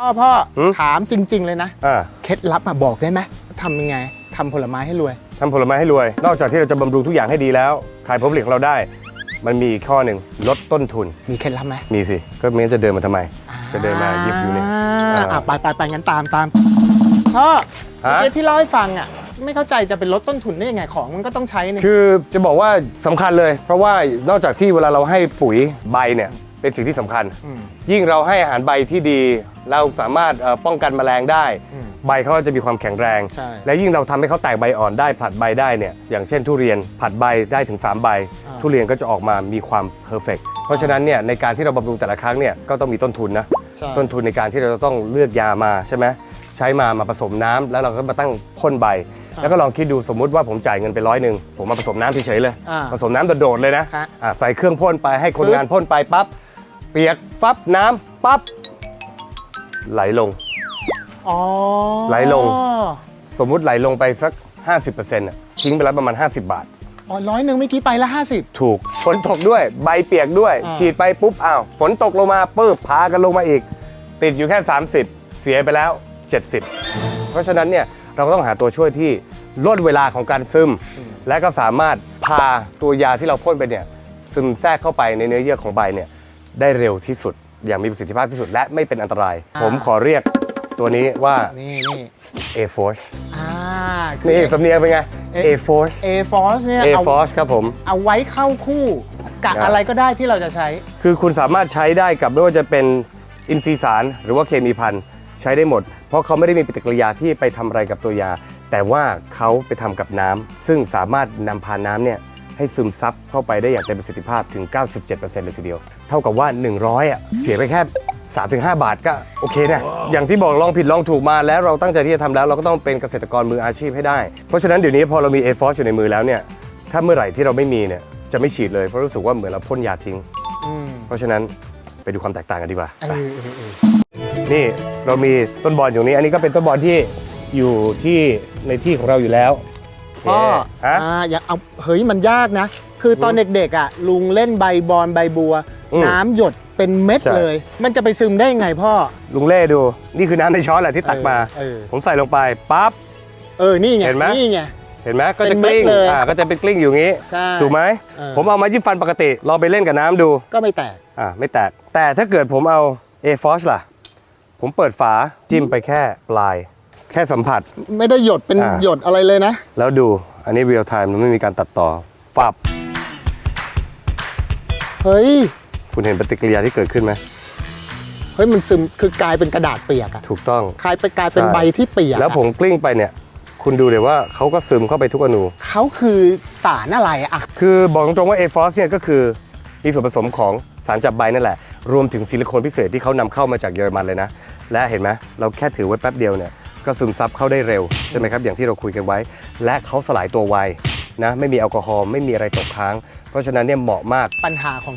พ่อพ่อหืมถามจริง ๆ เลยนะอ่า เคล็ดลับมาบอกได้ไหมทำยังไงทำผลไม้ให้รวย ทำผลไม้ให้รวย นอกจากที่เราจะบำรุงทุกอย่างให้ดีแล้ว ขายผลผลิตของเราได้ มันมีอีกข้อหนึ่งลดต้นทุน มีเคล็ดลับไหมมีสิ ก็ไม่งั้นจะเดินมาทำไม จะเดินมายิบอยู่เนี่ยอ่าอ่าอะไปไปไปงั้นตามตามพ่อฮะเมื่อกี้ที่เล่าให้ฟังอะไม่เข้าใจจะเป็นลดต้นทุนได้ยังไงของมันก็ต้องใช้นี่คือจะบอกว่าสำคัญเลย เพราะว่านอกจากที่เวลาเราให้ปุ๋ยใบเนี่ย เป็นสิ่งที่สำคัญมยิ่งเราให้อาหารใบที่ดี เราสามารถเอ่อป้องกันแมลงได้อืมใบเขาก็จะมีความแข็งแรงใช่และยิ่งเราทำให้เขาแตกใบอ่อนได้ผลัดใบได้เนี่ยอย่างเช่นทุเรียนผลัดใบได้ถึง 3 ใบอ่าทุเรียนก็จะออกมามีความเพอร์เฟกเพราะฉะนั้นเนี่ยในการที่เราบำรุงแต่ละครั้งเนี่ยก็ต้องมีต้นทุนนะใช่ต้นทุนในการที่เราจะต้องเลือกยามาใช่ไหมใช้มามาผสมน้ำแล้วเราก็มาตั้งพ่นใบ แล้วก็ลองคิดดูสมมุติว่าผมจ่ายเงินไปร้อยหนึ่งผมมาผสมน้ำเฉยๆเลยอ่าผสมน้ำโดดๆเลยนะครับอะใส่เครื่องพ่นไปให้คนปึ๊บงานพ่นไปปั๊บเปียกฟับน้ำปั๊บไหลลง อ๋อไหลลง สมมุติไหลลงไปสัก 50%น่ะทิ้งไปแล้วประมาณ 50 บาท อ๋อร้อยหนึ่งเมื่อกี้ไปละห้าสิบ ถูกฝนตกด้วยใบเปียกด้วย อ่า ฉีดไปปุ๊บอ้าวฝนตกลงมาปุ๊บพากันลงมาอีก ติดอยู่แค่ 30 เสียไปแล้ว 70 เพราะฉะนั้นเนี่ยเราก็ต้องหาตัวช่วยที่ลดเวลาของการซึม และก็สามารถพาตัวยาที่เราพ่นไปเนี่ยซึมแทรกเข้าไปในเนื้อเยื่อของใบเนี่ย ได้เร็วที่สุด อย่างมีประสิทธิภาพที่สุดและไม่เป็นอันตรายผมขอเรียกตัวนี้ว่า นี่นี่ A Force อ่าคือ นี่สำเนียงเป็นไง A Force A Force เนี่ย A เอา Force ครับผม เอาไว้เข้าคู่กับครับ อะไรก็ได้ที่เราจะใช้ คือคุณสามารถใช้ได้กับไม่ว่าจะเป็นอินทรีย์สารหรือว่าเคมีพันธุ์ใช้ได้หมด เพราะเขาไม่ได้มีปฏิกิริยาที่ไปทำอะไรกับตัวยา แต่ว่าเขาไปทำกับน้ำซึ่งสามารถนำพาน้ำเนี่ย ให้ซึมซับเข้าไปได้อย่างเต็มประสิทธิภาพถึง 97%เลยทีเดียว เท่ากับว่า 100อะเสียไปแค่3-5 บาทก็โอเคนะ อย่างที่บอกลองผิดลองถูกมาแล้วเราตั้งใจที่จะทำแล้ว เราก็ต้องเป็นเกษตรกรมืออาชีพให้ได้ เพราะฉะนั้นเดี๋ยวนี้พอเรามี a f o r c e อยู่ในมือแล้วเนี่ยถ้าเมื่อไหร่ที่เราไม่มีเนี่ยจะไม่ฉีดเลยเพราะรู้สึกว่าเหมือนเราพ่นยาทิ้งอืมเพราะฉะนั้นไปดูความแตกต่างกันดีกว่าเออเออเออนี่เรามีต้นบอลอยู่นี้ อันนี้ก็เป็นต้นบอลที่อยู่ที่ในที่ของเราอยู่แล้ว พ่อฮะ อ่าอย่าเอาเฮ้ยมันยากนะ คือตอนเด็กๆอะลุงเล่นใบบอลใบบัว อืมน้ำหยดเป็นเม็ดใช่ เลย มันจะไปซึมได้ยังไงพ่อลุงเล่ดู นี่คือน้ำในช้อนแหละที่ตักมา เออผมใส่ลงไปปั๊บ เออนี่ไงเห็นไหม นี่ไง เห็นไหมก็เป็จะนกเม็ดลิ้งเลยอ่าก็จะเป็นกลิ้งอยู่อย่างนี้ใช่ถูกไหมเออ ผมเอามาจิ้มฟันปกติลองไปเล่นกับน้ำดูก็ไม่แตกอ่าไม่แตกแต่ถ้าเกิดผมเอา A f o r c e ล่ะ ผมเปิดฝาจิ้มไปแค่ปลาย แค่สัมผัส ไม่ได้หยดเป็นอ่า หยดอะไรเลยนะ แล้วดูอันนี้เรียลไทม์มันไม่มีการตัดต่อฟับเฮ้ย คุณเห็นปฏิกิริยาที่เกิดขึ้นไหมเฮ้ยมันซึมคือกลายเป็นกระดาษเปียกอะถูกต้อง กลายไปกลายเป็นใช่ ใบที่เปียกอะแล้วผมกลิ้งไปเนี่ย คุณดูเลยว่าเขาก็ซึมเข้าไปทุกอนู เขาคือสารอะไรอะคือบอกตรงๆว่า a f o s เนี่ยก็คือมีส่วนผสมของสารจับใบนั่นแหละ รวมถึงซิลิโคนพิเศษที่เขานำเข้ามาจากเยอรมันเลยนะ และเห็นไหมเราแค่ถือไว้แป๊บเดียวเนี่ย ก็ซึมซับเข้าได้เร็วใช่ไหมครับอย่างที่เราคุยกันไว้ และเขาสลายตัวไวนะไม่มีแอลกอฮอล์ไม่มีอะไรตกค้าง เพราะฉะนั้นเนี่ยเหมาะมาก ปัญหาของ